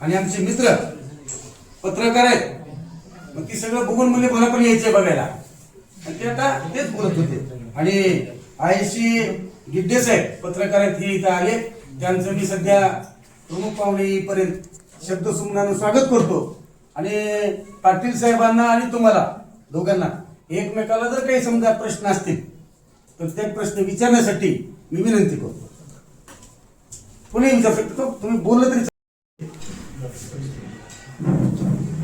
आणि आमचे मित्र पत्रकार आहेत. मग ती सगळं बघून म्हणजे मला पण यायचे बघायला. आणि ते आता तेच बोलत होते. आणि आयशी गिड्डे साहेब पत्रकार आहेत हे इथं आले. त्यांचं मी सध्या प्रमुख पाहुणेपर्यंत शब्द सुमनानं स्वागत करतो. आणि पाटील साहेबांना आणि तुम्हाला दोघांना एकमेकाला जर काही समजा प्रश्न असतील तर ते प्रश्न विचारण्यासाठी मी विनंती करतो. कोणी विचारू शकतो तुम्ही बोललं तरी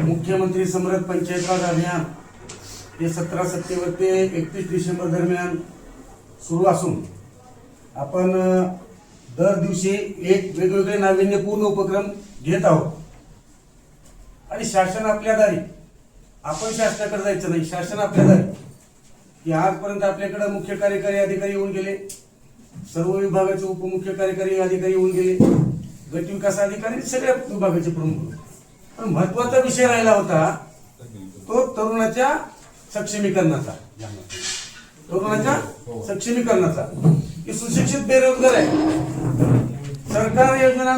मुख्यमंत्री समरथ पंचायतराज अभियान हे सतरा सप्टेंबर ते एकतीस डिसेंबर दरम्यान सुरू असून आपण दर दिवशी एक वेगवेगळे नाविन्यपूर्ण उपक्रम घेत आहोत. आणि शासन आपल्या दारी आपण शासनाकडे जायचं नाही शासन आपल्या दारी. की आजपर्यंत आपल्याकडे मुख्य कार्यकारी अधिकारी येऊन गेले सर्व विभागाचे उपमुख्य कार्यकारी अधिकारी येऊन गेले. गट विकास अधिकारी सगळ्या विभागाचे प्रमुख. पण महत्त्वाचा विषय राहिला होता तो तरुणाच्या सक्षमीकरणाचा. तरुणाच्या सक्षमीकरणाचा. की सुशिक्षित बेरोजगार आहे. सरकार योजना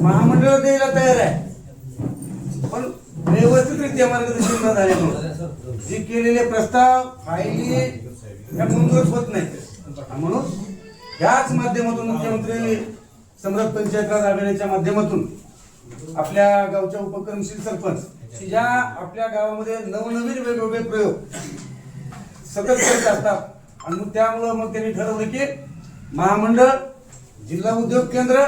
महामंडळ द्यायला तयार आहे. पण व्यवस्थितरित्या मार्गदर्शन न झाल्यामुळे जे केलेले प्रस्ताव फायली या मंजूरच होत नाही म्हणून याच माध्यमातून मुख्यमंत्री समरथ पंचायत राज अभियानाच्या माध्यमातून आपल्या गावच्या उपक्रमशील सरपंच ज्या आपल्या गावामध्ये नवनवीन वेगवेगळे प्रयोग सतत करत असतात. आणि मग त्यामुळं मग त्यांनी ठरवलं की महामंडळ जिल्हा उद्योग केंद्र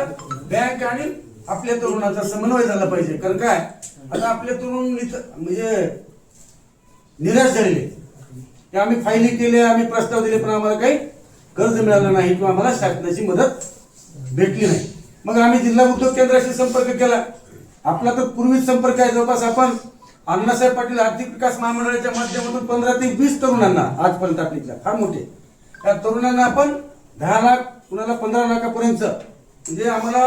बँक आणि आपल्या तरुणाचा समन्वय झाला पाहिजे. कारण काय? आता आपले तरुण म्हणजे निराश झालेले की आम्ही फायली केल्या आम्ही प्रस्ताव दिले पण आम्हाला काही कर्ज मिळालं नाही किंवा आम्हाला शासनाची मदत भेटली नाही. मग आम्ही जिल्हा उद्योग केंद्राशी संपर्क केला. आपला तर पूर्वीच संपर्क आहे. जवळपास आपण अण्णासाहेब पाटील आर्थिक विकास महामंडळाच्या माध्यमातून पंधरा ते वीस तरुणांना आजपर्यंत आपल्या फार मोठे. त्या तरुणांना आपण दहा लाख कुणाला पंधरा लाखापर्यंत म्हणजे आम्हाला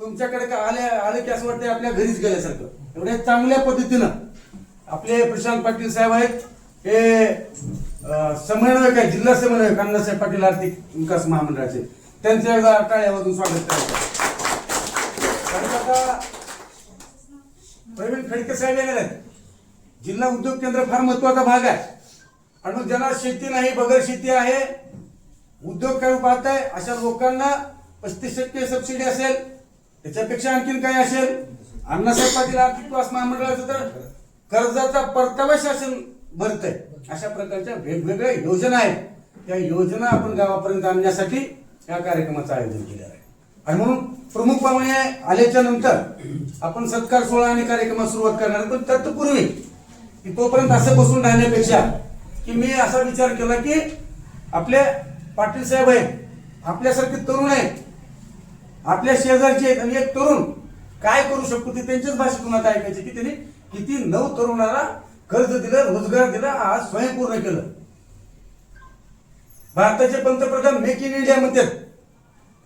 तुमच्याकडे का आले आले की असं वाटतं आपल्या घरीच गेल्यासारखं. एवढ्या चांगल्या पद्धतीनं आपले प्रशांत पाटील साहेब आहेत. हे समन्वयक आहे जिल्हा समन्वयक अण्णासाहेब पाटील आर्थिक विकास महामंडळाचे. त्यांचे एकदा टाळ्यामधून स्वागत करायचं. कारण आता प्रवीण फडके साहेब येणार आहेत. जिल्हा उद्योग केंद्र फार महत्त्वाचा भाग आहे. आणि ज्यांना शेती नाही बगर शेती आहे उद्योग काय पाहताय अशा लोकांना पस्तीस टक्के सबसिडी असेल. त्याच्यापेक्षा आणखीन काय असेल? अण्णासाहेब पाटील आर्थिक विकास महामंडळाचं तर कर्जाचा परतावा शासन भरतंय. अशा प्रकारच्या वेगवेगळ्या योजना आहेत. त्या योजना आपण गावापर्यंत आणण्यासाठी या कार्यक्रमाचं आयोजन केलेलं आहे. आणि म्हणून प्रमुख पाहुणे आल्याच्यानंतर आपण सत्कार सोहळा आणि कार्यक्रमात सुरुवात करणार पण तत्पूर्वी की तोपर्यंत असं बसून राहण्यापेक्षा की मी असा विचार केला की आपले पाटील साहेब आहेत आपल्यासारखे तरुण आहेत आपल्या शेजारचे आहेत आणि एक तरुण काय करू शकतो ते त्यांच्याच भाषेतून आता ऐकायचे की त्यांनी किती नऊ तरुणाला कर्ज दिलं रोजगार दिला आज स्वयंपूर्ण केलं. भारताचे पंतप्रधान मेक इन इंडिया म्हणतात.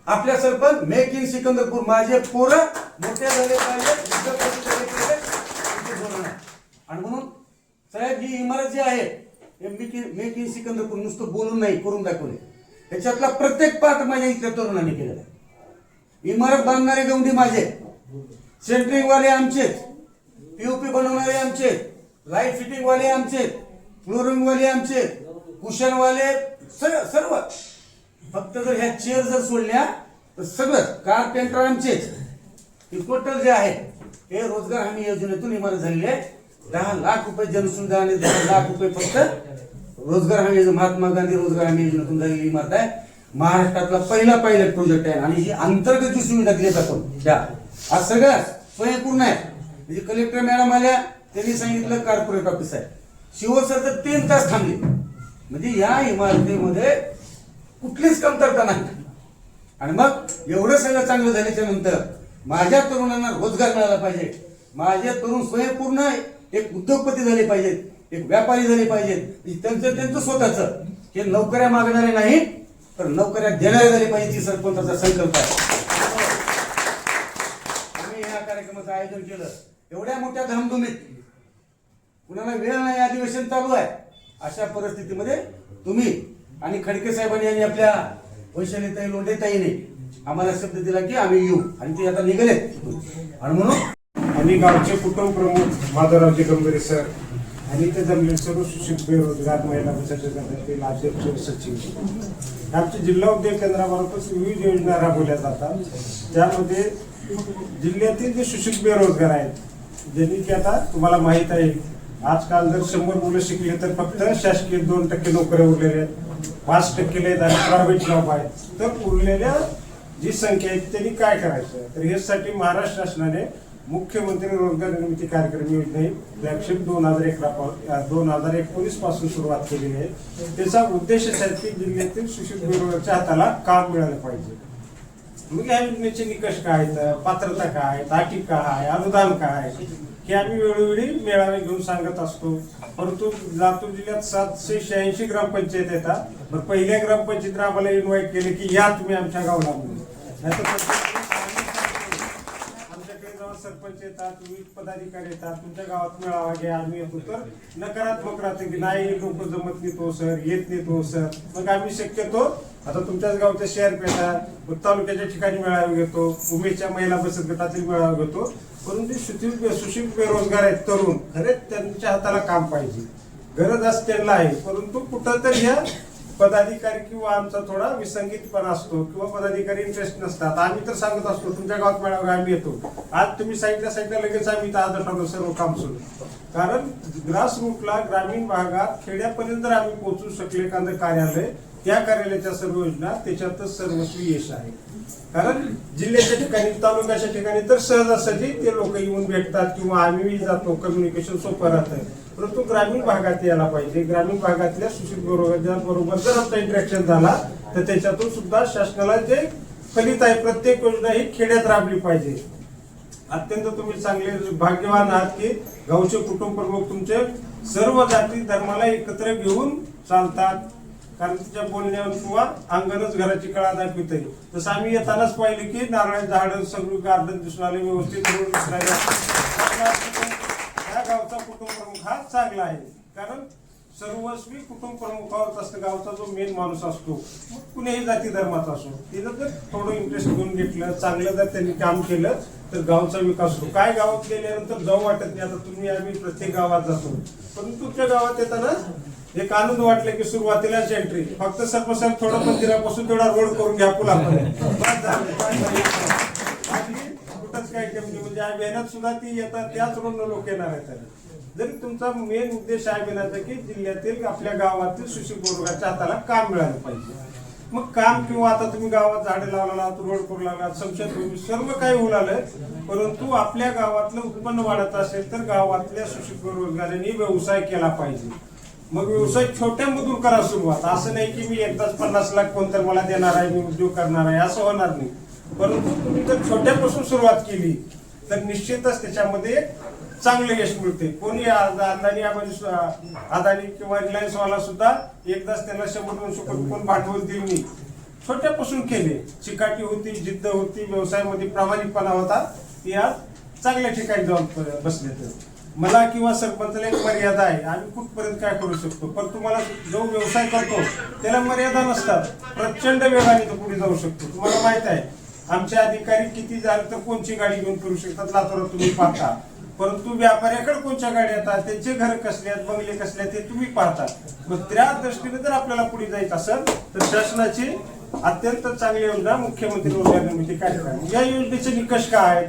आपल्या सरपंच मेक इन सिकंदरपूर. माझे पोरं मोठे झाले पाहिजे धोरण आणि म्हणून साहेब ही इमारत जी आहे हे make in make in Sikandarpur नुसतं बोलून नाही करून दाखवले याच्यातला प्रत्येक पाठ माझ्या इथल्या तरुणांनी केलेला आहे. इमारत बांधणारे गवंडी माझे. सेंटरिंगवाले आमचेच पीओपी बनवणारे आमचे. लाइट फिटिंगवाले आमचे. फ्लोरिंगवाले आमचे. कुशनवाले सर्व सर्व फक्त जर ह्या चेअर जर सोडल्या तर सगळं कारपेंटर आमचेच. हे टोटल जे आहे हे रोजगार हमी योजनेतून इमारत झालेली आहे दहा लाख रुपये जनसुविधा आणि दहा लाख रुपये फक्त रोजगार हमी योजना महात्मा गांधी रोजगार हमी योजनेतून झालेली इमारत आहे. महाराष्ट्रातला पहिला पायलट प्रोजेक्ट आहे. आणि ही अंतर्गत जी सुविधा दिली आपण त्या आज सगळं स्वयंपूर्ण आहे. म्हणजे कलेक्टर मॅडम आल्या त्यांनी सांगितलं कॉर्पोरेट ऑफिस आहे. शिवसर तर तीन तास थांबले. म्हणजे या इमारतीमध्ये कुठलीच कमतरता नाही. आणि मग एवढं सगळं चांगलं झाल्याच्यानंतर माझ्या तरुणांना रोजगार मिळाला पाहिजे. माझे तरुण स्वयंपूर्ण एक उद्योगपती झाले पाहिजेत एक व्यापारी झाले पाहिजेत. म्हणजे त्यांचं त्यांचं स्वतःच. हे नोकऱ्या मागणारे नाही तर नोकऱ्या देणारे झाले पाहिजे सरपंचाचा संकल्प आहे. आम्ही या कार्यक्रमाचं आयोजन केलं. एवढ्या मोठ्या धामधुमीत. कुणाला वेळ नाही अधिवेशन चालू आहे. अशा परिस्थितीमध्ये तुम्ही आणि खडके साहेबांनी आणि आपल्या वैशालीताई लोंढेताईने आम्हाला शब्द दिला की आम्ही येऊ. आणि ते आता निघाले आणि म्हणून आणि गावचे कुटुंब प्रमुख माधवरावजी गंभीरे सर आणि ते जमले सर्व सुशिक्षित बेरोजगार महिला बचत गटातील अध्यक्ष सचिव. आमच्या जिल्हा उद्योग केंद्रामार्फत विविध योजना राबवल्या जातात. त्यामध्ये जिल्ह्यातील जे सुशिक्षित बेरोजगार आहेत ज्यांनी की आता तुम्हाला माहीत आहे आजकाल जर शंभर मुलं शिकले तर फक्त शासकीय दोन टक्के नोकऱ्या उरलेल्या आहेत. पाच टक्के आहेत आणि प्रायव्हेट जॉब आहेत. तर उरलेल्या जी संख्या आहे त्यांनी काय करायचं? तर यासाठी महाराष्ट्र शासनाने मुख्यमंत्री रोजगार निर्मिती कार्यक्रम योजना ही फ्लॅगशिप दोन हजार अकरा दोन हजार एकोणीसपासून सुरुवात केलेली आहे. त्याचा उद्देश असा की जिल्ह्यातील सुशिक्षित बेरोजगारच्या हाताला काम मिळालं पाहिजे. मग या योजनेचे निकष काय आहेत? पात्रता काय आहेत? अटी काय आहे अनुदान काय आहे हे आम्ही वेळोवेळी मेळावे घेऊन सांगत असतो. परंतु लातूर जिल्ह्यात सातशे शहाऐंशी ग्रामपंचायत येतात. पण पहिल्या ग्रामपंचायतीनं आम्हाला इन्व्हाइट केले की या तुम्ही आमच्या गावाला म्हणून. नाहीतर आमच्याकडे जेव्हा सरपंच येतात विविध पदाधिकारी येतात तुमच्या गावात मेळावा घ्या आम्ही येतो. तर नकारात्मक राहते की नाही लोक जमत नाही तो सर येत नाही तो सर. मग आम्ही शक्यतो आता तुमच्याच गावच्या शहर पेठा तालुक्याच्या ठिकाणी मेळावे घेतो उमेदच्या महिला बचत गटातील मेळावा घेतो. परंतु सुशील सुशील बेरोजगार आहेत तरुण. खरेच त्यांच्या हाताला काम पाहिजे. गरज असते त्यांना आहे. परंतु कुठं तर ह्या पदाधिकारी किंवा आमचा थोडा विसंगीतपणा असतो किंवा पदाधिकारी इंटरेस्ट नसतात. आम्ही तर सांगत असतो तुमच्या गावात मेळावा आम्ही येतो. आज तुम्ही सांगितलं साईडला लगेच आम्ही तर आदर ठरवलं सर्व काम सुरू. कारण ग्रासरूटला ग्रामीण भागात खेड्यापर्यंत जर आम्ही पोहोचू शकले एखादं कार्यालय त्या कार्यालयाच्या सर्व योजना त्याच्यातच सर्वस्वी यश आहे. कारण जिल्ह्याच्या ठिकाणी तालुक्याच्या ठिकाणी तर सहजासहजी ते लोक येऊन भेटतात किंवा आम्ही जातो कम्युनिकेशन सोपं राहतं. परंतु ग्रामीण भागात यायला पाहिजे. ग्रामीण भागातल्या सुशील बरोबर बरोबर जर आमचा इंटरॅक्शन झाला तर त्याच्यातून सुद्धा शासनाला जे फलित आहे प्रत्येक योजना ही खेड्यात राबली पाहिजे. अत्यंत तुम्ही चांगले भाग्यवान आहात की गावचे कुटुंब प्रमुख तुमचे सर्व जाती धर्माला एकत्र घेऊन चालतात. कारण तिच्या बोलण्यावर किंवा अंगणच घराची कळा दाखविते तसं आम्ही येतानाच पाहिले की नारळ झाड सगळं गार्डन दिसून आले व्यवस्थित रोड दिसला गावचा कुटुंब प्रमुख हा चांगला आहे. कारण सर्वस्वी कुटुंब प्रमुखावर असतं गावचा जो मेन माणूस असतो कुणीही जाती धर्माचा असो तिथं जर थोडं इंटरेस्ट घेऊन घेतलं चांगलं जर त्यांनी काम केलं तर गावचा विकास होतो. काय गावात गेल्यानंतर जाऊ वाटत नाही. आता तुम्ही आम्ही प्रत्येक गावात जातो. पण तुमच्या गावात येताना एक आनंद वाटलं की सुरुवातीलाच एंट्री फक्त सर्वसार थोडं मंदिरापासून तेवढा रोड करून घ्या पुलापर्यंत कुठंच काय कमी म्हणजे अभियानात सुद्धा ती येतात त्याच रोडनं लोक येणार आहेत. जरी तुमचा मेन उद्देश आहे अभियानाचा की जिल्ह्यातील आपल्या गावातील सुशील हाताला काम मिळालं पाहिजे. मग काम किंवा आता तुम्ही गावात झाडे लावला रोड करू लागला संशय सर्व काही होऊ लागलं परंतु आपल्या गावातलं उत्पन्न वाढत असेल तर गावातल्या सुशिक्षित व्यवसाय केला पाहिजे. मग व्यवसाय छोट्यामधून करा सुरुवात. असं नाही की मी एकदाच पन्नास लाख कोणतर मला देणार आहे मी उद्योग करणार आहे असं होणार नाही. परंतु तुम्ही जर छोट्यापासून सुरुवात केली तर निश्चितच त्याच्यामध्ये चांगलं यश मिळते कोणी अदानी अदानी किंवा रिलायन्स वाला सुद्धा एकदाच त्याला शंभर दोनशे कोटी कोण भांडवल देईल नाही. छोट्यापासून केले. चिकाटी होती जिद्द होती व्यवसायामध्ये प्रामाणिकपणा होता ती आज चांगल्या ठिकाणी जाऊन बसले तर मला किंवा सरपंचाला एक मर्यादा आहे. आम्ही कुठपर्यंत काय करू शकतो? पण तुम्हाला जो व्यवसाय करतो त्याला मर्यादा नसतात. प्रचंड वेगाने तो पुढे जाऊ शकतो. तुम्हाला माहीत आहे आमचे अधिकारी किती झाले तर कोणची गाडी घेऊन फिरू शकतात लातूरात तुम्ही पाहता. परंतु व्यापाऱ्याकडे कोणत्या गाड्या येतात त्यांचे घर कसले आहेत बंगले कसले आहेत ते तुम्ही पाहता. मग त्या दृष्टीने जर आपल्याला पुढे जायचं असेल तर शासनाची अत्यंत चांगली योजना मुख्यमंत्री रोजगार निर्मिती कार्यक्रम या योजनेचे निकष काय आहेत?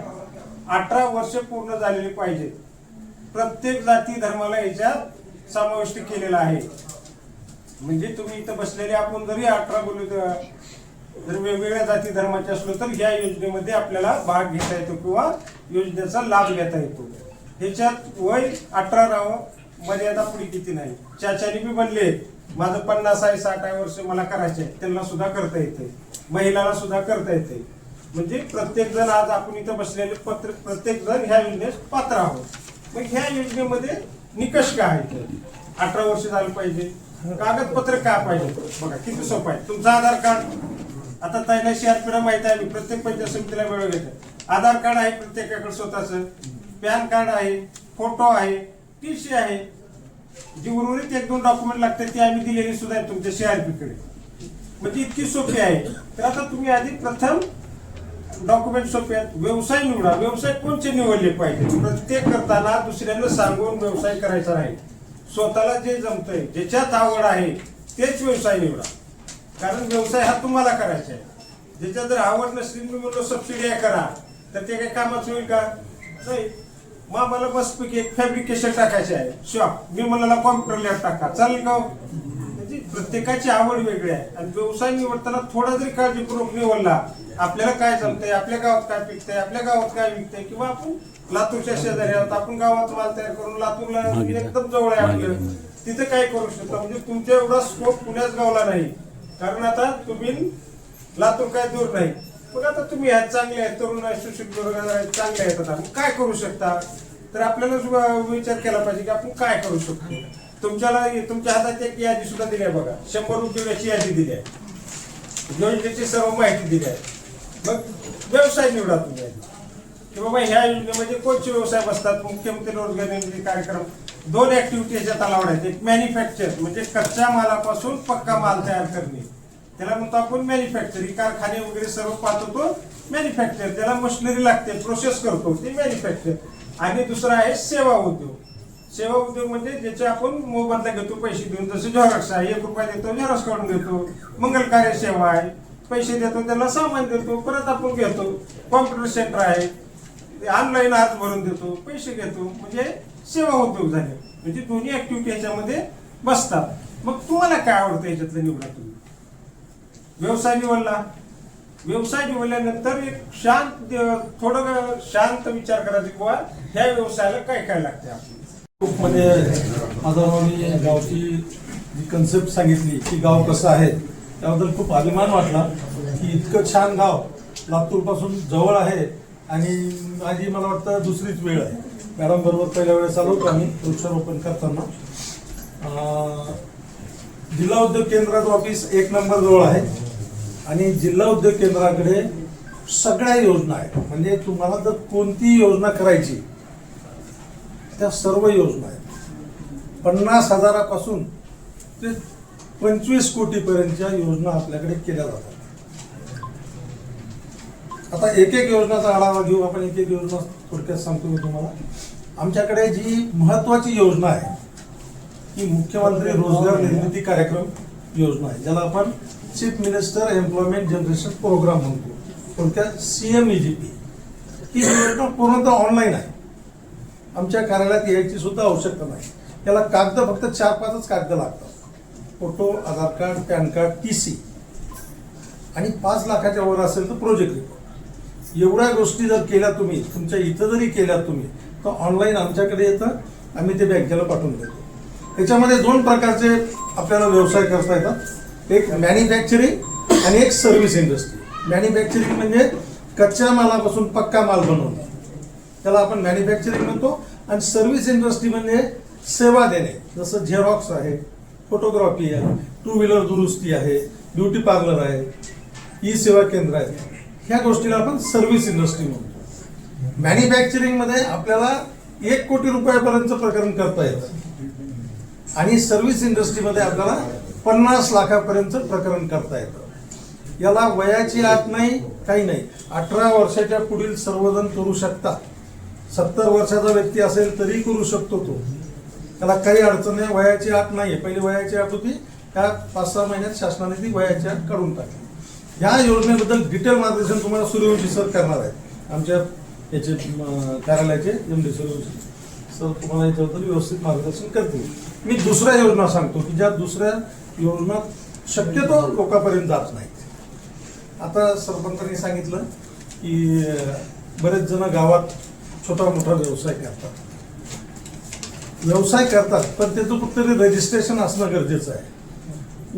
अठरा वर्ष पूर्ण झालेली पाहिजेत. प्रत्येक जाती धर्माला याच्यात समाविष्ट केलेला आहे. म्हणजे तुम्ही इथं बसलेले आपण जरी अठरा बोलू जर वेगवेगळ्या जाती धर्माचे असलो तर या योजनेमध्ये आपल्याला भाग घेता येतो किंवा योजनेचा लाभ घेता येतो. ह्याच्यात वय अठरा राव मर्यादा पुढे किती नाही. चाचारी बी बनले माझं पन्नास आहे साठ आहे वर्ष मला करायचे आहे त्यांना सुद्धा करता येते. महिलाला सुद्धा करता येते. म्हणजे प्रत्येक जण आज आपण इथं बसलेले पत्र प्रत्येक जण ह्या योजनेस पात्र आहोत. मग ह्या योजनेमध्ये निकष काय आहे अठरा वर्ष झालं पाहिजे. कागदपत्र काय पाहिजे? बघा किती सोपं आहे. तुमचं आधार कार्ड आता ताईला सीआरपीला माहीत आहे मी प्रत्येक पंचायत समितीला वेळ घेते आधार कार्ड आहे प्रत्येकाकडे स्वतःच. पॅन कार्ड आहे फोटो आहे टी सी आहे. जी उर्वरित एक दोन डॉक्युमेंट लागतात ती आम्ही दिलेली सुद्धा आहे तुमच्या सीआरपी कडे. म्हणजे इतकी सोपी आहे. तर आता तुम्ही आधी प्रथम डॉक्युमेंट सोपे आहेत व्यवसाय निवडा. व्यवसाय कोणचे निवडले पाहिजे? प्रत्येक करताना दुसऱ्यांना सांगून व्यवसाय करायचा नाही. स्वतःला जे जमतंय ज्याच्यात आवड आहे तेच व्यवसाय निवडा. कारण व्यवसाय हा तुम्हाला करायचा आहे. ज्याच्यात जर आवड नसली मी म्हणलो सबसिडी करा. तर ते काही कामाचं होईल का? नाही. मग आम्हाला बसपैकी एक फॅब्रिकेशन टाकायचे आहे. शॉप मी म्हणाला कॉम्प्युटर लॅब टाका. चालेल का हो? म्हणजे प्रत्येकाची आवड वेगळी आहे. आणि व्यवसाय निवडताना थोडा जरी काळजीपूर्वक निवडला आपल्याला काय जमतंय? आपल्या गावात काय पिकतंय? आपल्या गावात काय विकतंय? किंवा आपण लातूरच्या शेजारी आहोत आपण गावात माल तयार करून लातूरला एकदम जवळ आहे आपलं. तिथे काय करू शकता? म्हणजे तुमच्या एवढा स्कोप पुण्याच गावला नाही. कारण आता तुम्ही लातूर काय दूर नाही. पण आता तुम्ही आहेत चांगले आहेत. तरुण आहेत सुशिक्षित वर्ग आहेत चांगले आहेत आता. काय करू शकता? तर आपल्याला विचार केला पाहिजे की आपण काय करू शकतो? तुमच्याला तुमच्या हातात एक यादी सुद्धा दिली आहे बघा. शंभर उद्योगाची यादी दिली आहे. योजनेची सर्व माहिती दिली आहे. मग व्यवसाय निवडा तुम्ही. की बाबा ह्या योजनेमध्ये कोणते व्यवसाय बसतात? मुख्यमंत्री रोजगार निर्मिती कार्यक्रम. दोन ऍक्टिव्हिटी याच्यात अलाउड आहेत. एक मॅन्युफॅक्चर म्हणजे कच्च्या मालापासून पक्का माल तयार करणे. त्याला म्हणतो आपण मॅन्युफॅक्चरिंग कारखाने वगैरे सर्व पाहतो तो मॅन्युफॅक्चर त्याला मशिनरी लागते प्रोसेस करतो ते मॅन्युफॅक्चर आणि दुसरा आहे सेवा उद्योग. सेवा उद्योग म्हणजे ज्याचे आपण मोबदला घेतो पैसे देऊन. जसं झेरॉक्स आहे एक रुपया देतो झेरॉक्स काढून घेतो मंगल कार्य सेवा आहे. पैसे देतो त्याला सामान देतो परत आपण घेतो. कॉम्प्युटर सेंटर आहे. ऑनलाईन अर्ज भरून देतो पैसे घेतो. म्हणजे सेवा उद्योग झाले. म्हणजे दोन्ही ऍक्टिव्हिटी ह्याच्यामध्ये बसतात. मग तुम्हाला काय आवडतं याच्यातलं निवडा तुम्ही व्यवसाय निवडला. व्यवसाय निवडल्यानंतर एक शांत थोडं शांत विचार करायचा की ह्या व्यवसायाला काय काय लागते आपल्याला? मध्ये माझा गावची जी कन्सेप्ट सांगितली की गाव कसं आहे त्याबद्दल खूप अभिमान वाटला की इतकं छान गाव लातूरपासून जवळ आहे आणि माझी मला वाटतं दुसरीच वेळ आहे. मॅडम बरोबर पहिल्या वेळेस आलो होतो आम्ही वृक्षारोपण करताना. जिल्हा उद्योग केंद्राचं ऑफिस एक नंबर जवळ आहे आणि जिल्हा उद्योग केंद्राकडे सगळ्या योजना आहेत. म्हणजे तुम्हाला जर कोणतीही योजना करायची त्या सर्व योजना आहेत. पन्नास हजारापासून ते पंचवीस कोटीपर्यंतच्या योजना आपल्याकडे केल्या जातात. आता एक एक योजनाचा आढावा घेऊ आपण एक एक योजना थोडक्यात सांगतो मी तुम्हाला. आमच्याकडे जी महत्वाची योजना आहे ती मुख्यमंत्री रोजगार निर्मिती कार्यक्रम योजना आहे ज्याला आपण chief minister employment generation programme म्हणतो. थोडक्यात सीएमईजीपी ही योजना पूर्णतः ऑनलाईन आहे. आमच्या कार्यालयात यायची सुद्धा आवश्यकता नाही. याला कागद फक्त चार पाचच कागद लागतात. Photo Aadhaar card PAN card T C आणि पाच लाखाच्या वर असेल तर प्रोजेक्ट रिपोर्ट एवढ्या गोष्टी जर केल्या तुम्ही तुमच्या इथं जरी केल्या तुम्ही तर ऑनलाईन आमच्याकडे येतं आम्ही ते बँकेला पाठवून देतो. त्याच्यामध्ये दोन प्रकारचे आपल्याला व्यवसाय करता येतात. एक मॅन्युफॅक्चरिंग आणि एक सर्व्हिस इंडस्ट्री मॅन्युफॅक्चरिंग म्हणजे कच्च्या मालापासून पक्का माल बनवणं. त्याला आपण मॅन्युफॅक्चरिंग म्हणतो. आणि सर्व्हिस इंडस्ट्री म्हणजे सेवा देणे. जसं झेरॉक्स आहे फोटोग्राफी आहे टू व्हीलर दुरुस्ती आहे ब्युटी पार्लर आहे ई सेवा केंद्र आहे. ह्या गोष्टीला आपण सर्व्हिस इंडस्ट्री म्हणतो. मॅन्युफॅक्चरिंगमध्ये आपल्याला एक कोटी रुपयापर्यंत प्रकरण करता येतं. आणि सर्व्हिस इंडस्ट्रीमध्ये आपल्याला पन्नास लाखापर्यंत प्रकरण करता येतं. याला वयाची आत नाही काही नाही. अठरा वर्षाच्या पुढील सर्वजण करू शकतात. सत्तर वर्षाचा व्यक्ती असेल तरी करू शकतो तो. त्याला काही अडचण नाही वयाची आत नाही पहिली वयाची आत होती त्या पाच सहा महिन्यात शासनाने ती वयाची आत काढून टाकली. या योजनेबद्दल डिटेल मार्गदर्शन तुम्हाला सूर्यवंशी सर करणार आहेत. आमच्या याचे कार्यालयाचे एम डी सूर्यवंशी सर तुम्हाला याच्याबद्दल व्यवस्थित मार्गदर्शन करतील. मी दुसऱ्या योजना सांगतो की ज्या दुसऱ्या योजना शक्यतो लोकांपर्यंत जात नाहीत. आता सरपंचांनी सांगितलं की बरेच जण गावात छोटा मोठा व्यवसाय करतात. व्यवसाय करतात पण त्याचं फक्त रजिस्ट्रेशन असणं गरजेचं आहे.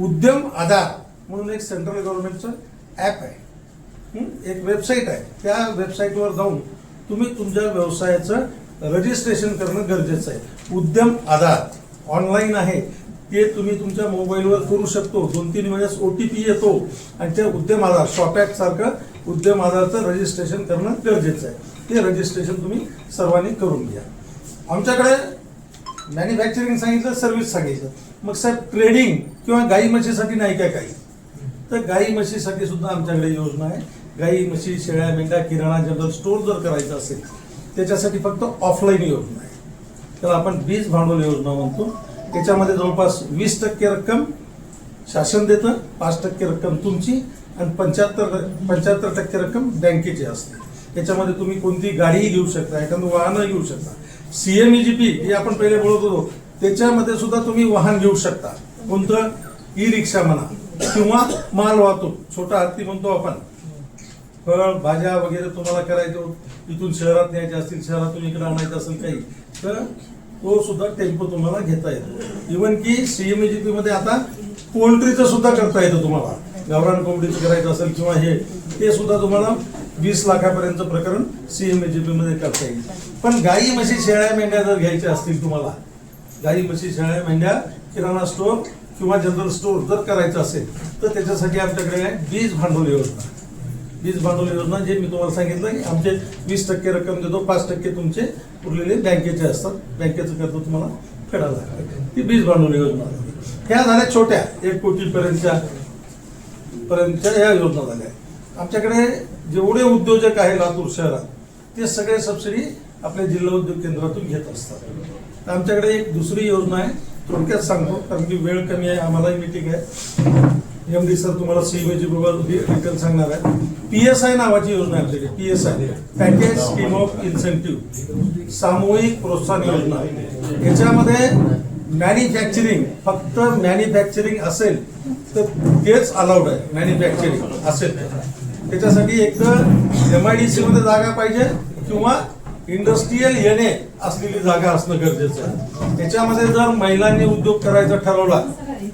उद्यम आधार म्हणून एक सेंट्रल गव्हर्नमेंटचं ॲप आहे. एक वेबसाईट आहे. त्या वेबसाईटवर जाऊन तुम्ही तुमच्या व्यवसायाचं रजिस्ट्रेशन करणं गरजेचं आहे. उद्यम आधार ऑनलाईन आहे. ते तुम्ही तुमच्या मोबाईलवर करू शकतो. दोन तीन वेळेस ओ टी पी येतो. आणि त्या उद्यम आधार शॉपॅक सारखं उद्यम आधारचं रजिस्ट्रेशन करणं गरजेचं आहे. ते रजिस्ट्रेशन तुम्ही सर्वांनी करून घ्या. आमच्याकडे मॅन्युफॅक्चरिंग सांगितलं सर्व्हिस सांगितलं. मग साहेब ट्रेडिंग किंवा गाई म्हशीसाठी नाही काय काही? तर गाई म्हशीसाठी सुद्धा आमच्याकडे योजना आहे. गाई म्हशी शेळ्या मेंढ्या किराणा जनरल स्टोअर जर करायचं असेल त्याच्यासाठी फक्त ऑफलाईन योजना आहे. त्याला आपण बीज भांडवल योजना म्हणतो. त्याच्यामध्ये जवळपास वीस टक्के रक्कम शासन देतं पाच टक्के रक्कम तुमची आणि पंच्याहत्तर पंच्याहत्तर टक्के रक्कम बँकेची असते. त्याच्यामध्ये तुम्ही कोणती गाडीही घेऊ शकता एखादं वाहनही घेऊ शकता. सीएमईजीपी हे आपण पहिले बोलत होतो. त्याच्यामध्ये सुद्धा तुम्ही वाहन घेऊ शकता. कोणतं? ई रिक्षा म्हणा किंवा माल वाहतूक. छोटा हत्ती म्हणतो आपण. फळ भाज्या वगैरे तुम्हाला करायचं इथून शहरात न्यायचे असतील शहरातून इकडे आणायचं असेल काही तर तो सुद्धा टेम्पो तुम्हाला घेता येतो. इवन की सीएमईजीपी मध्ये आता पोल्ट्रीचं सुद्धा करता येतं तुम्हाला. गावरान कोंबडीचं करायचं असेल किंवा हे ते सुद्धा तुम्हाला वीस लाखापर्यंत प्रकरण सीएमएजीपी मध्ये करता येईल. पण गाई म्हशी शेळ्या मेंढ्या जर घ्यायच्या असतील तुम्हाला गाई म्हशी शेळ्या मेंढ्या किराणा स्टोअर किंवा जनरल स्टोअर जर करायचं असेल तर त्याच्यासाठी आमच्याकडे आहे बीज भांडवल योजना. वीज भांडवल योजना जे मी तुम्हाला सांगितलं की आमचे वीस टक्के रक्कम देतो पाच टक्के तुमचे उरलेले बँकेचे असतात. बँकेचं कर्ज तुम्हाला फेडायला लागतं. ती बीज भांडवल योजना. झाली. ह्या झाल्या छोट्या एक कोटीपर्यंतच्या पर्यंतच्या पर्यंतच्या ह्या योजना झाल्या. आमच्याकडे जेवढे उद्योजक आहे लातूर शहरात ते सगळे सबसिडी आपल्या जिल्हा उद्योग केंद्रातून घेत असतात. तर आमच्याकडे एक दुसरी योजना आहे थोडक्यात सांगतो कारण की वेळ कमी आहे आम्हालाही मिटिंग आहे. एम डी सर तुम्हाला सीएमएची डिटेल सांगणार आहे. पी एस आय नावाची योजना आहे आमच्याकडे I package scheme of incentive सामूहिक प्रोत्साहन योजना. याच्यामध्ये मॅन्युफॅक्चरिंग फक्त मॅन्युफॅक्चरिंग असेल तर तेच अलाउड आहे मॅन्युफॅक्चरिंग असेल. त्याच्यासाठी एक तर एम आय डी सी मध्ये जागा पाहिजे किंवा इंडस्ट्रीयल येणे असलेली जागा असणं गरजेचं आहे. त्याच्यामध्ये जर महिलांनी उद्योग करायचा ठरवला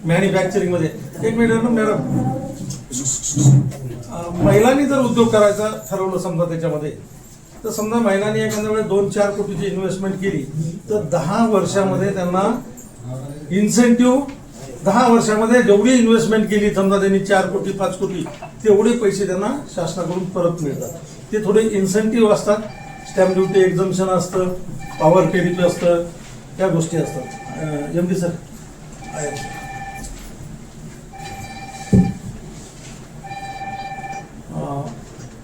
मॅन्युफॅक्चरिंगमध्ये एक मिनिट ना मॅडम महिलांनी जर उद्योग करायचा ठरवलं समजा त्याच्यामध्ये तर समजा महिलांनी एखाद्या वेळेस दोन चार कोटीची इन्व्हेस्टमेंट केली तर दहा वर्षामध्ये त्यांना इन्सेंटिव्ह दहा वर्षामध्ये जेवढी इन्व्हेस्टमेंट केली समजा त्यांनी चार कोटी पाच कोटी तेवढे पैसे त्यांना शासनाकडून परत मिळतात. ते थोडे इन्सेंटिव्ह असतात. स्टॅम्प ड्युटी एक्झम्शन असतं पॉवर क्रेडिट असतं त्या गोष्टी असतात. एम डी सर आहे.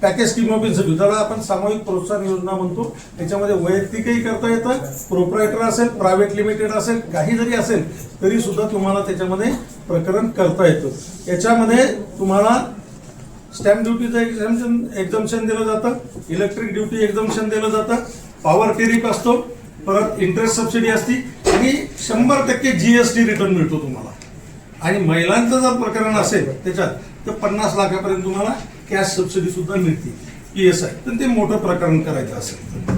पॅकेज स्कीम ऑफ इन्सेंटिव्ह त्याला आपण सामूहिक प्रोत्साहन योजना म्हणतो. त्याच्यामध्ये वैयक्तिकही करता येतं. प्रोप्रायटर असेल प्रायव्हेट लिमिटेड असेल काही जरी असेल तरी सुद्धा तुम्हाला त्याच्यामध्ये प्रकरण करता येतं. याच्यामध्ये तुम्हाला स्टॅम्प ड्युटीचं एक्झामशन एक्झम्शन दिलं जातं. इलेक्ट्रिक ड्युटी एक्झम्शन दिलं जातं. पॉवर टेरिफ असतो. परत इंटरेस्ट सबसिडी असती. आणि शंभर टक्के जी एस टी रिटर्न मिळतो तुम्हाला. आणि महिलांचं जर प्रकरण असेल त्याच्यात तर पन्नास लाखापर्यंत तुम्हाला कॅश सबसिडी सुद्धा मिळते पी एस आय पण ते मोठं प्रकरण करायचं असेल तर.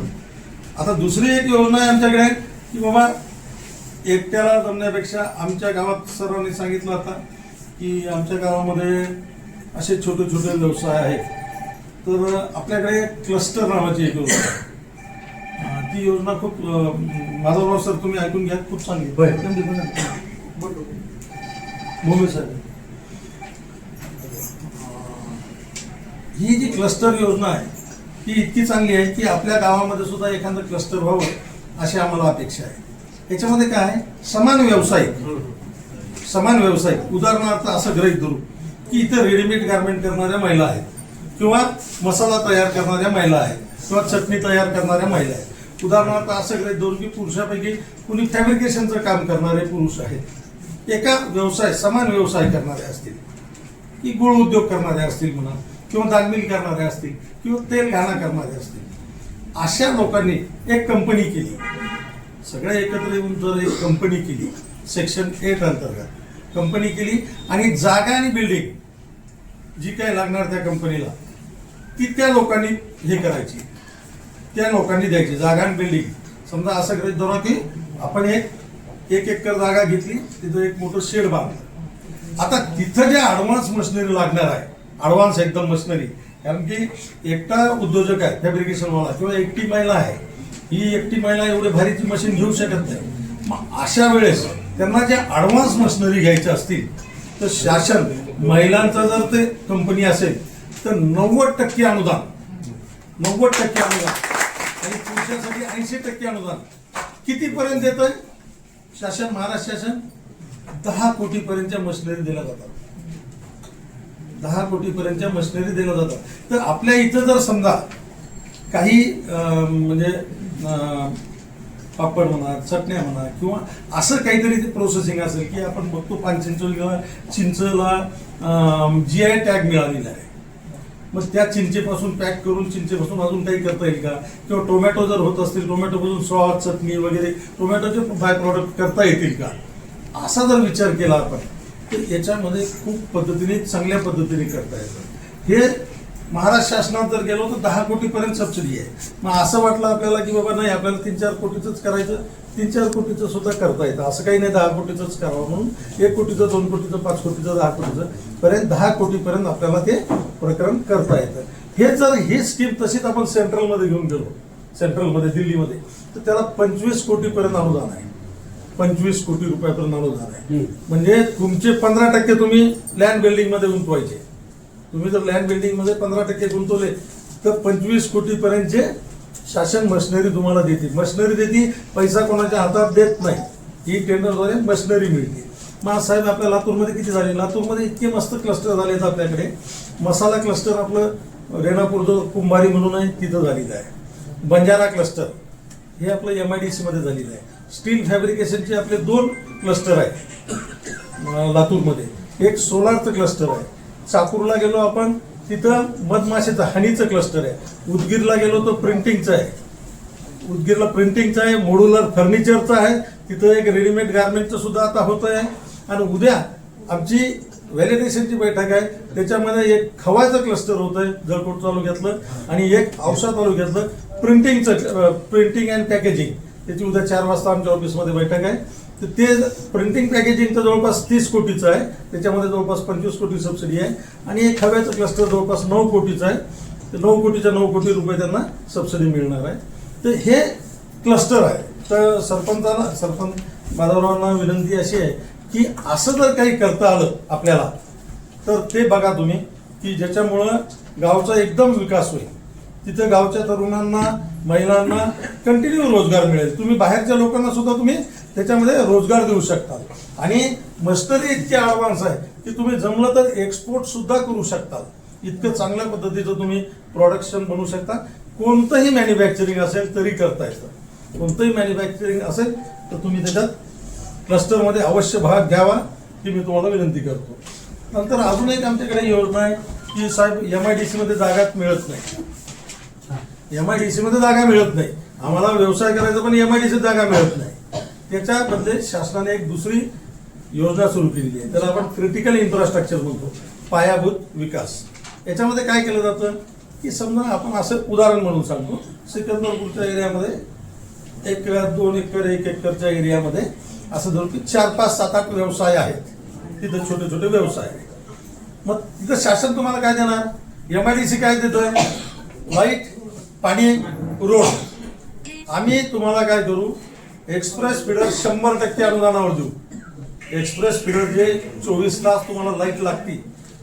आता दुसरी एक योजना आहे आमच्याकडे की बाबा एकट्याला जमण्यापेक्षा आमच्या गावात सर्वांनी सांगितलं आता की आमच्या गावामध्ये असे छोटे छोटे व्यवसाय आहेत. तर आपल्याकडे क्लस्टर नावाची एक योजना ती योजना खूप माधवराव सर तुम्ही ऐकून घ्या खूप चांगली. भूमी साहेब. ही जी क्लस्टर योजना आहे ती इतकी चांगली आहे की आपल्या गावामध्ये सुद्धा एखादं क्लस्टर व्हावं अशी आम्हाला अपेक्षा आहे. याच्यामध्ये काय आहे? समान व्यावसायिक. समान व्यावसायिक. उदाहरणार्थ असं गृहीत धरू की इथं रेडीमेड गार्मेंट करणाऱ्या महिला आहेत. किंवा मसाला तयार करणाऱ्या महिला आहेत. किंवा चटणी तयार करणाऱ्या महिला आहेत. उदाहरणार्थ असं गृहीत दोन की पुरुषापैकी कुणी फॅब्रिकेशनचं काम करणारे पुरुष आहेत. एका व्यवसाय समान व्यवसाय करणारे असतील. की गुळ उद्योग करणारे असतील म्हणा किंवा दालमिल करणारे असतील किंवा तेल घाणा करणारे असतील. अशा लोकांनी एक कंपनी केली. सगळ्या एकत्र येऊन जर एक कंपनी केली सेक्शन एट अंतर्गत. कंपनी केली आणि जागा आणि बिल्डिंग जी काही लागणार त्या कंपनीला ती त्या लोकांनी हे करायची. त्या लोकांनी द्यायची. जागा आणि बिल्डिंग समजा असं गृहीत धरा की आपण एक एक एकर जागा घेतली तिथं एक मोठं शेड बांधलं. आता तिथं जे ॲडव्हान्स मशिनरी लागणार आहे ॲडव्हान्स एकदम मशिनरी कारण की एकटा उद्योजक आहे फॅब्रिकेशनवाला किंवा एकटी महिला आहे ही एकटी महिला एवढे भारीची मशीन घेऊ शकत नाही. मग अशा वेळेस त्यांना ज्या ॲडव्हान्स मशिनरी घ्यायच्या असतील तर शासन महिलांचा जर ते कंपनी असेल तर नव्वद टक्के अनुदान नव्वद टक्के अनुदान. आणि पुरुषांसाठी ऐंशी टक्के अनुदान. कितीपर्यंत देतोय? शासन महाराष्ट्र शासन दहा कोटीपर्यंतच्या मशिनरी दिल्या जातात. दहा कोटीपर्यंतच्या मशिनरी दिल्या जातात. तर आपल्या इथं जर समजा काही म्हणजे पापड म्हणा चटण्या म्हणा किंवा असं काहीतरी ते प्रोसेसिंग असेल की आपण बघतो पानचिंचोलीला चिंचला जी आय टॅग मिळालेला आहे. मग त्या चिंचेपासून पॅक करून चिंचेपासून अजून काही करता येईल का? किंवा टोमॅटो जर होत असतील टोमॅटोपासून सॉस चटणी वगैरे टोमॅटोचे बाय प्रॉडक्ट करता येतील का? असा जर विचार केला आपण तर याच्यामध्ये खूप पद्धतीने चांगल्या पद्धतीने करता येतं. हे महाराष्ट्र शासनात जर गेलो तर दहा कोटीपर्यंत सबसिडी आहे. मग असं वाटलं आपल्याला की बाबा नाही आपल्याला तीन चार कोटीचंच करायचं तीन चार कोटीचं सुद्धा करता येतं. असं काही नाही दहा कोटीचंच करावं म्हणून एक कोटीचं दोन कोटीचं पाच कोटीचं दहा कोटीचं पर्यंत दहा कोटीपर्यंत आपल्याला ते प्रकरण करता येतं. हे जर ही स्कीम तशीच आपण सेंट्रलमध्ये घेऊन गेलो सेंट्रलमध्ये दिल्लीमध्ये तर त्याला पंचवीस कोटीपर्यंत अनुदान आहे. पंचवीस कोटी रुपयापर्यंत अनुदान आहे. म्हणजे तुमचे पंधरा टक्के तुम्ही लँड बिल्डिंगमध्ये गुंतवायचे. तुम्ही जर लँड बिल्डिंगमध्ये पंधरा टक्के गुंतवले तर पंचवीस कोटी पर्यंतचे शासन मशिनरी तुम्हाला देते मशिनरी देते पैसा कोणाच्या हातात देत नाही. ही टेंडरद्वारे मशिनरी मिळते. मग साहेब आपल्या लातूरमध्ये किती झाले? लातूरमध्ये इतके मस्त क्लस्टर झाले आहेत आपल्याकडे. मसाला क्लस्टर आपलं रेणापूरचं कुंभारी म्हणून आहे तिथं झालेलं आहे. बंजारा क्लस्टर हे आपलं एम आय डी सीमध्ये झालेलं आहे. स्टील फॅब्रिकेशनचे आपले दोन क्लस्टर आहेत लातूरमध्ये. एक सोलारचं क्लस्टर आहे. चाकूरला गेलो आपण तिथं मधमाशीचं हनीचं क्लस्टर आहे. उदगीरला गेलो तर प्रिंटिंगचं आहे. उदगीरला प्रिंटिंगचं आहे मोडुलर फर्निचरचं आहे. तिथं एक रेडीमेड गार्मेंटचं सुद्धा आता होत आहे आणि उद्या आमची व्हॅलिडेशनची बैठक आहे. त्याच्यामध्ये एक खवायचं क्लस्टर होत आहे जळकोट तालुक्यातलं आणि एक औसा तालुक्यातलं प्रिंटिंगचं प्रिंटिंग अँड पॅकेजिंग त्याची उद्या चार वाजता आमच्या ऑफिसमध्ये बैठक आहे. तर ते प्रिंटिंग पॅकेजिंगचं जवळपास तीस कोटीचं आहे. त्याच्यामध्ये जवळपास पंचवीस कोटी सबसिडी आहे. आणि एक खव्याचं क्लस्टर जवळपास नऊ कोटीचं आहे. तर नऊ कोटीच्या नऊ कोटी रुपये त्यांना सबसिडी मिळणार आहे. तर हे क्लस्टर आहे. तर सरपंचाला सरपंच माधवरावांना विनंती अशी आहे की असं जर काही करता आलं आपल्याला तर ते बघा तुम्ही की ज्याच्यामुळं गावचा एकदम विकास होईल. तिथं गावच्या तरुणांना महिलांना कंटिन्यू रोजगार मिळेल. तुम्ही बाहेरच्या लोकांना सुद्धा तुम्ही त्याच्यामध्ये रोजगार देऊ शकता आणि मस्टरी इतके ॲडव्हान्स आहे की तुम्ही जमलं तर एक्सपोर्ट सुद्धा करू शकता इतकं चांगल्या पद्धतीचं तुम्ही प्रोडक्शन बनवू शकता. कोणतंही मॅन्युफॅक्चरिंग असेल तरी करता येतं. कोणतंही मॅन्युफॅक्चरिंग असेल तर तुम्ही त्याच्यात क्लस्टरमध्ये अवश्य भाग घ्यावा ही मी तुम्हाला विनंती करतो. नंतर अजून एक आमच्याकडे योजना आहे की साहेब एम आय डी मध्ये जागाच मिळत नाही. एम आय डी मध्ये जागा मिळत नाही. आम्हाला व्यवसाय करायचा पण एम आय डी जागा मिळत नाही. त्याच्या बदले शासनाने एक दुसरी योजना सुरू केलेली आहे. त्याला आपण क्रिटिकल इन्फ्रास्ट्रक्चर म्हणतो. पायाभूत विकास. याच्यामध्ये काय केलं जातं? की समजा आपण असं उदाहरण म्हणून सांगतो. सिकंदरपूरच्या एरियामध्ये एक दोन एकर एक एकरच्या एरियामध्ये असं धरून की चार पाच सात आठ व्यवसाय आहेत. तिथं छोटे छोटे व्यवसाय आहेत. मग तिथं शासन तुम्हाला काय देणार? एम आय डी सी काय देतोय? लाइट पाणी रोड आम्ही तुम्हाला काय करू? एक्सप्रेस फिडर शंभर टक्के अनुदानावर देऊ. एक्सप्रेस फीडर जे चोवीस तास तुम्हाला लाइट लागती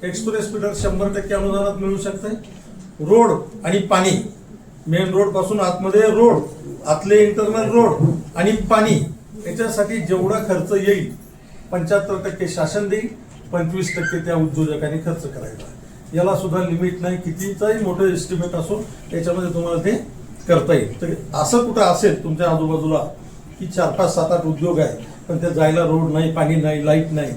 एक्सप्रेस फिडर शंभर टक्के अनुदानात मिळू शकते. रोड आणि पाणी. मेन रोडपासून आतमध्ये रोड आतले इंटरनल रोड आणि पाणी. याच्यासाठी जेवढा खर्च येईल पंच्याहत्तर टक्के शासन देईल पंचवीस टक्के त्या उद्योजकांनी खर्च करायचा. याला सुद्धा लिमिट नाही कितीचाही मोठं एस्टिमेट असो याच्यामध्ये तुम्हाला ते करता येईल. तर असं कुठं असेल तुमच्या आजूबाजूला की चार पाच सात आठ उद्योग आहे पण ते जायला रोड नाही पाणी नाही लाइट नाही.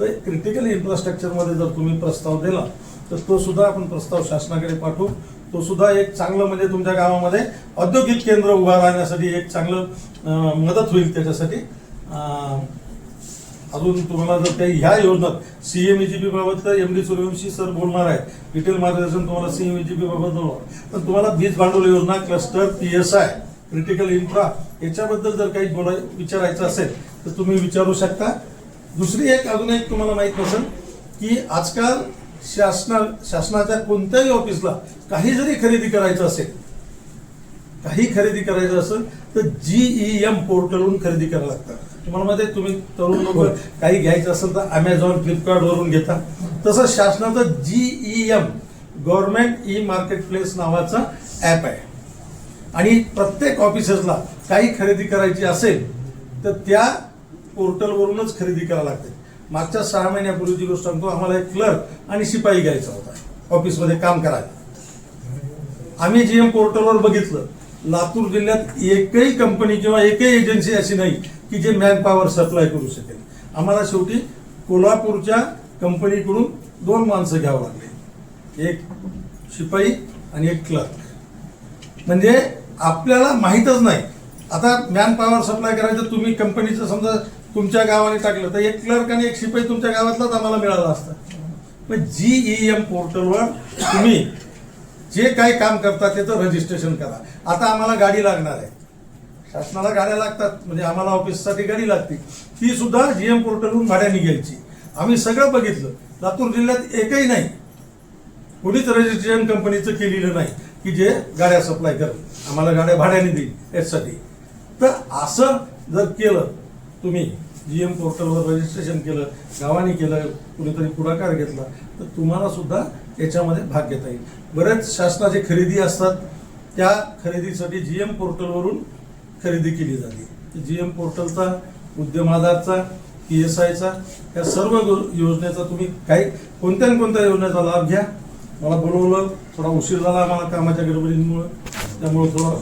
तर क्रिटिकल इन्फ्रास्ट्रक्चरमध्ये जर तुम्ही प्रस्ताव दिला तर तो सुद्धा आपण प्रस्ताव शासनाकडे पाठवू. तो सुद्धा एक चांगलं म्हणजे तुमच्या गावामध्ये औद्योगिक केंद्र उभा राहण्यासाठी एक चांगलं मदत होईल त्याच्यासाठी. अजून तुम्हाला जर काही ह्या योजनात सीएमईजीपी बाबत तर एम डी सूर्यवंशी सर बोलणार आहे डिटेल मार्गदर्शन तुम्हाला सीएमईजीपी बाबत बोलणार. पण तुम्हाला बीज भांडवल योजना cluster P S I critical infra याच्याबद्दल जर काही बोलाय विचारायचं असेल तर तुम्ही विचारू शकता. दुसरी एक अजून एक तुम्हाला माहीत नसेल की आजकाल शासना शासनाच्या कोणत्याही ऑफिसला काही जरी खरेदी करायचं असेल काही खरेदी करायचं असेल तर जीई एम पोर्टलवरून खरेदी करायला लागतं. तुम्हाला माहिती आहे, तुम्ही तरुण लोक काही घ्यायचं असेल तर अमेझॉन फ्लिपकार्ट वरून घेता. तसं शासनाचं GE M government e market place नावाचा ऍप आहे. आणि प्रत्येक ऑफिसर्सला काही खरेदी करायची असेल तर त्या पोर्टलवरूनच खरेदी करावं लागते. मागच्या सहा महिन्यापूर्वीची गोष्ट सांगतो आम्हाला एक क्लर्क आणि शिपाई घ्यायचा होता. ऑफिसमध्ये काम करायला. आम्ही जीएम पोर्टलवर बघितलं लातूर जिल्ह्यात एकही कंपनी किंवा एकही एजन्सी अशी नाही की जे मॅन पॉवर सप्लाय करू शकेल. आम्हाला शेवटी कोल्हापूरच्या कंपनीकडून दोन माणसं घ्यावं लागले. एक शिपाई आणि एक क्लर्क म्हणजे आपल्याला माहीतच नाही आता मॅन पॉवर सप्लाय करायचं तुम्ही कंपनीचं समजा तुमच्या गावाने टाकलं तर एक क्लर्क आणि एक शिपाई तुमच्या गावातलाच आम्हाला मिळाला असता. पण जी ई एम पोर्टलवर तुम्ही जे काही काम करता त्याचं रजिस्ट्रेशन करा. आता आम्हाला गाडी लागणार आहे. शासनाला गाड्या लागतात म्हणजे आम्हाला ऑफिससाठी गाडी लागते. ती सुद्धा जीएम पोर्टलवरून भाड्याने घ्यायची. आम्ही सगळं बघितलं. लातूर जिल्ह्यात एकही नाही. कुणीच रजिस्ट्रेशन कंपनीचं केलेलं नाही की जे गाड्या सप्लाय करत आम्हाला गाड्या भाड्याने देईल यासाठी. तर असं जर केलं तुम्ही जी एम पोर्टलवर रजिस्ट्रेशन केलं गावाने केलं कुणीतरी पुढाकार घेतला तर तुम्हाला सुद्धा याच्यामध्ये भाग घेता येईल. बरेच शासनाचे खरेदी असतात त्या खरेदीसाठी जी एम पोर्टलवरून खरेदी केली जाते. जी एम पोर्टलचा उद्यम आधारचा पी एस आयचा या सर्व योजनेचा तुम्ही काही कोणत्या न कोणत्या योजनेचा लाभ घ्या. मला बोलवलं थोडा उशीर झाला आम्हाला कामाच्या गडबडीमुळं त्यामुळे थोडा